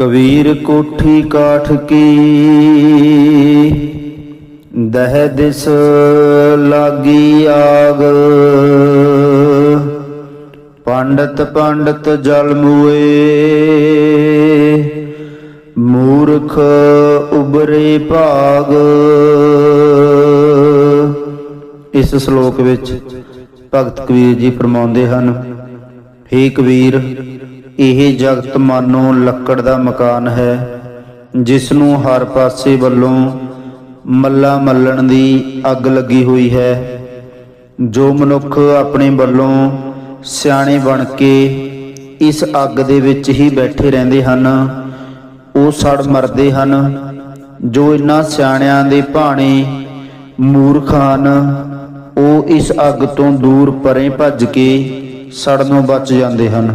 ਕਬੀਰ ਕੋਠੀ ਕਾਠ ਕੀ। ਦਹਿ ਦਿਸ ਲਾਗੀ ਆਗ। ਪੰਡਤ ਪੰਡਤ ਜਲ ਮੂਏ। ਮੂਰਖ ਉਬਰੇ ਭਾਗ। ਇਸ ਸ਼ਲੋਕ ਵਿੱਚ ਭਗਤ ਕਬੀਰ ਜੀ ਫਰਮਾਉਂਦੇ ਹਨ, ਹੇ ਕਬੀਰ ਇਹ ਜਗਤ ਮਾਨੋ ਲੱਕੜ ਦਾ ਮਕਾਨ ਹੈ ਜਿਸ ਨੂੰ ਹਰ ਪਾਸੇ ਵੱਲੋਂ ਮੱਲਾ ਮੱਲਣ ਦੀ ਅੱਗ ਲੱਗੀ ਹੋਈ ਹੈ। ਜੋ ਮਨੁੱਖ ਆਪਣੇ ਵੱਲੋਂ ਸਿਆਣੇ ਬਣ ਕੇ ਇਸ ਅੱਗ ਦੇ ਵਿੱਚ ਹੀ ਬੈਠੇ ਰਹਿੰਦੇ ਹਨ, ਉਹ ਸੜ ਮਰਦੇ ਹਨ। ਜੋ ਇਨ੍ਹਾਂ ਸਿਆਣਿਆਂ ਦੇ ਭਾਣੇ ਮੂਰਖ ਹਨ, ਉਹ ਇਸ ਅੱਗ ਤੋਂ ਦੂਰ ਪਰੇ ਭੱਜ ਕੇ ਸੜਨੋਂ ਬਚ ਜਾਂਦੇ ਹਨ।